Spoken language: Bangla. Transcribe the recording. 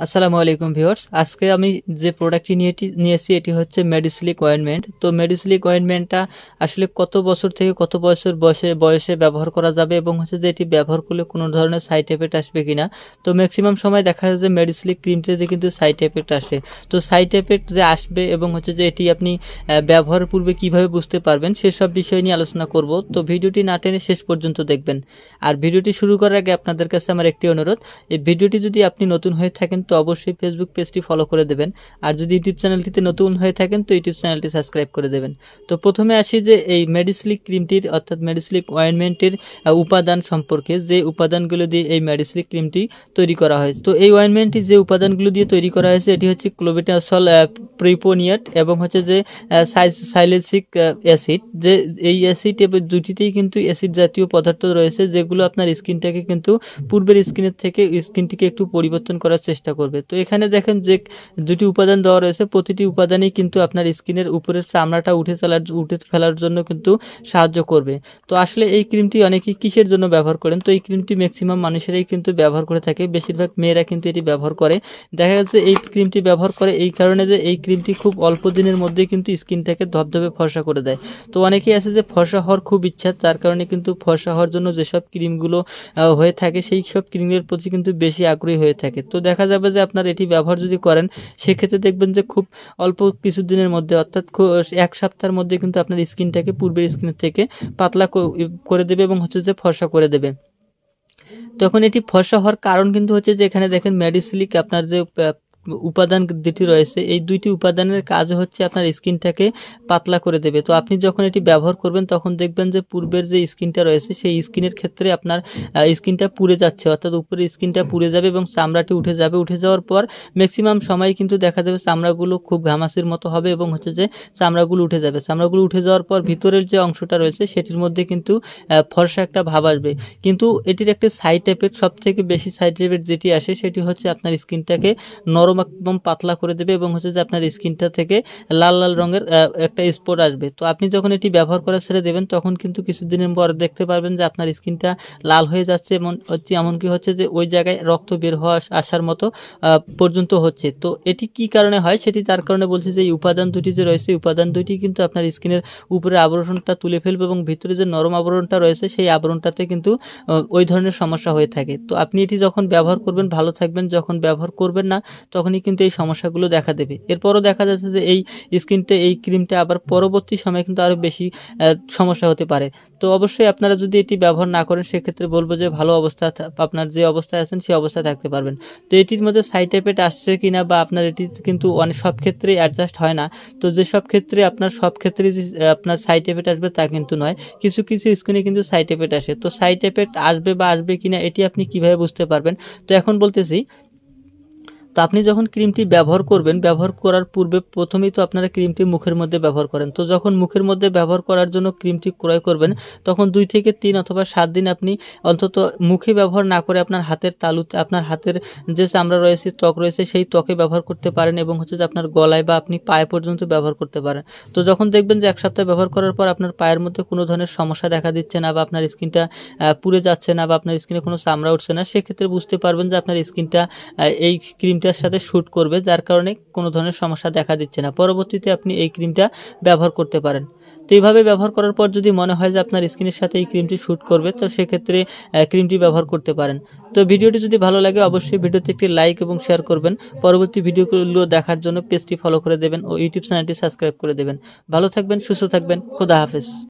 আসসালামু আলাইকুম ভিউয়ার্স। আজকে আমি যে প্রোডাক্টটি নিয়ে নিয়েছি এটি হচ্ছে মেডিসিলিক অয়েনমেন্ট তো মেডিসিলিক অয়েনমেন্টটা আসলে কত বছর থেকে কত বছর বয়সে বয়সে ব্যবহার করা যাবে এবং হচ্ছে যে এটি ব্যবহার করলে কোনো ধরনের সাইড এফেক্ট আসবে কিনা? তো ম্যাক্সিমাম সময় দেখা যায় যে মেডিসিলিক ক্রিমটিতে কিন্তু সাইড এফেক্ট আসে। তো সাইড এফেক্ট যে আসবে এবং হচ্ছে যে এটি আপনি আহ, ব্যবহারের পূর্বে কীভাবে বুঝতে পারবেন সেসব বিষয় নিয়ে আলোচনা করব। তো ভিডিওটি না টেনে শেষ পর্যন্ত দেখবেন। আর ভিডিওটি শুরু করার আগে আপনাদের কাছে আমার একটি অনুরোধ এই ভিডিওটি যদি আপনি নতুন হয়ে থাকেন তো অবশ্যই ফেসবুক পেজটি ফলো করে দেবেন। আর যদি ইউটিউব চ্যানেলটিতে নতুন হয়ে থাকেন, তো ইউটিউব চ্যানেলটি সাবস্ক্রাইব করে দেবেন। তো প্রথমে আসি যে এই মেডিসিলিক ক্রিমটির অর্থাৎ মেডিসিলিক অয়েনমেন্টের উপাদান সম্পর্কে। যে উপাদানগুলো দিয়ে এই মেডিসিলিক ক্রিমটি তৈরি করা হয়েছে তো এই অয়েনমেন্টটি যে উপাদানগুলো দিয়ে তৈরি করা হয়েছে, এটি হচ্ছে ক্লোবেটাসল প্রিপোনিয়াট এবং হচ্ছে যে সাইলেসিক অ্যাসিড যে এই অ্যাসিড এবং দুটিতেই কিন্তু অ্যাসিড জাতীয় পদার্থ রয়েছে, যেগুলো আপনার স্কিনটাকে কিন্তু পূর্বের স্কিনের থেকে স্কিনটিকে একটু পরিবর্তন করার চেষ্টা করবে। তো এখানে দেখেন যে দুটি উপাদান দেওয়া রয়েছে, প্রতিটি উপাদানই কিন্তু আপনার স্কিনের উপরের চামড়াটা উঠে ফেলার উঠে ফেলার জন্য কিন্তু সাহায্য করবে। তো আসলে এই ক্রিমটি অনেকেই কিসের জন্য ব্যবহার করেন? তো এই ক্রিমটি ম্যাক্সিমাম মানুষেরাই কিন্তু ব্যবহার করে থাকে, বেশিরভাগ মেয়েরা কিন্তু এটি ব্যবহার করে। দেখা যাচ্ছে এই ক্রিমটি ব্যবহার করে এই কারণে যে এই ক্রিমটি খুব অল্প দিনের মধ্যেই কিন্তু স্কিনটাকে ধবধবে ফর্সা করে দেয়। তো অনেকেই আছে যে ফর্সা হওয়ার খুব ইচ্ছা, তার কারণে কিন্তু ফর্সা হওয়ার জন্য যেসব ক্রিমগুলো হয়ে থাকে, সেই সব ক্রিমের প্রতি কিন্তু বেশি আগ্রহী হয়ে থাকে। তো দেখা যাবে যে আপনার এটি ব্যবহার যদি করেন, সেক্ষেত্রে দেখবেন যে খুব অল্প কিছু দিনের মধ্যে, অর্থাৎ এক সপ্তাহের মধ্যে কিন্তু আপনার স্কিনটাকে, পূর্বের স্কিনের থেকে পাতলা করে দেবে এবং হচ্ছে যে ফর্সা করে দেবে। তখন এটি ফর্সা হওয়ার কারণ কিন্তু হচ্ছে যে, এখানে দেখেন মেডিসিলিক আপনার যে উপাদান দুটি রয়েছে, এই দুইটি উপাদানের কাজ হচ্ছে আপনার স্কিনটাকে পাতলা করে দেবে। তো আপনি যখন এটি ব্যবহার করবেন, তখন দেখবেন যে পূর্বের যে স্কিনটা রয়েছে, সেই স্কিনের ক্ষেত্রে আপনার স্কিনটা পুড়ে যাচ্ছে। অর্থাৎ উপরে স্কিনটা পুড়ে যাবে এবং চামড়াটি উঠে যাবে। উঠে যাওয়ার পর ম্যাক্সিমাম সময় কিন্তু দেখা যাবে চামড়াগুলো খুব ঘামাসির মতো হবে এবং হচ্ছে যে চামড়াগুলো উঠে যাবে। চামড়াগুলো উঠে যাওয়ার পর ভিতরের যে অংশটা রয়েছে, সেটির মধ্যে কিন্তু ফর্সা একটা ভাব আসবে। কিন্তু এটির একটা সাইড এফেক্ট সব থেকে বেশি সাইড এফেক্ট যেটি আসে, সেটি হচ্ছে আপনার স্কিনটাকে নরম একদম পাতলা করে দেবে এবং হচ্ছে যে আপনার স্কিনটা থেকে লাল লাল রঙের একটা স্পট আসবে। তো আপনি যখন এটি ব্যবহার করা ছেড়ে দেবেন, তখন কিন্তু কিছুদিনের পর দেখতে পারবেন যে আপনার স্কিনটা লাল হয়ে যাচ্ছে এমন হচ্ছে এমনকি হচ্ছে যে ওই জায়গায় রক্ত বের হওয়া আসার মতো পর্যন্ত হচ্ছে। তো এটি কি কারণে হয়? সেটি তার কারণে বলছে যে এই উপাদান দুটি যে রয়েছে, উপাদান দুটি কিন্তু আপনার স্কিনের উপরে আবরণটা তুলে ফেলবে এবং ভিতরে যে নরম আবরণটা রয়েছে, সেই আবরণটাতে কিন্তু ওই ধরনের সমস্যা হয়ে থাকে। তো আপনি এটি যখন ব্যবহার করবেন, ভালো থাকবেন। যখন ব্যবহার করবেন না তখনই কিন্তু এই সমস্যাগুলো দেখা দেবে। এরপরও দেখা যাচ্ছে যে এই স্কিনটা, এই ক্রিমটা আবার পরবর্তী সময়ে কিন্তু আরও বেশি সমস্যা হতে পারে। তো অবশ্যই আপনারা যদি এটি ব্যবহার না করেন, সেক্ষেত্রে বলব যে ভালো অবস্থা আপনার যে অবস্থায় আছেন সেই অবস্থায় থাকতে পারবেন। তো এটির মধ্যে সাইড এফেক্ট আসছে কিনা বা আপনার এটি কিন্তু অনেক, সব ক্ষেত্রেই অ্যাডজাস্ট হয় না। তো যেসব ক্ষেত্রে আপনার, সব ক্ষেত্রে যে আপনার সাইড এফেক্ট আসবে তা কিন্তু নয়। কিছু কিছু স্কিনে কিন্তু সাইড এফেক্ট আসে। তো সাইড এফেক্ট আসবে বা আসবে কিনা, এটি আপনি কীভাবে বুঝতে পারবেন? তো এখন বলতেছি তো আপনি যখন ক্রিমটি ব্যবহার করবেন, ব্যবহার করার পূর্বে প্রথমেই তো আপনারা ক্রিমটি মুখের মধ্যে ব্যবহার করেন। তো যখন মুখের মধ্যে ব্যবহার করার জন্য ক্রিমটি ক্রয় করবেন, তখন দুই থেকে তিন অথবা সাত দিন আপনি অন্তত মুখে ব্যবহার না করে আপনার হাতের তালুতে, আপনার হাতের যে চামড়া রয়েছে, ত্বক রয়েছে, সেই ত্বকে ব্যবহার করতে পারেন এবং হচ্ছে যে আপনার গলায় বা আপনি পায়ে পর্যন্ত ব্যবহার করতে পারেন। তো যখন দেখবেন যে এক সপ্তাহ ব্যবহার করার পর আপনার পায়ের মধ্যে কোনো ধরনের সমস্যা দেখা দিচ্ছে না বা আপনার স্কিনটা পুড়ে যাচ্ছে না বা আপনার স্কিনে কোনো চামড়া উঠছে না, সেক্ষেত্রে বুঝতে পারবেন যে আপনার স্কিনটা এই ক্রিমটার সাথে শ্যুট করবে, যার কারণে কোনো ধরনের সমস্যা দেখা দিচ্ছে না। পরবর্তীতে আপনি এই ক্রিমটা ব্যবহার করতে পারেন। তো এইভাবে ব্যবহার করার পর যদি মনে হয় যে আপনার স্কিনের সাথে এই ক্রিমটি শ্যুট করবে, তো সেক্ষেত্রে ক্রিমটি ব্যবহার করতে পারেন। তো ভিডিওটি যদি ভালো লাগে, অবশ্যই ভিডিওতে একটি লাইক এবং শেয়ার করবেন। পরবর্তী ভিডিওগুলো দেখার জন্য পেজটি ফলো করে দেবেন ও ইউটিউব চ্যানেলটি সাবস্ক্রাইব করে দেবেন। ভালো থাকবেন, সুস্থ থাকবেন, খোদা হাফেজ।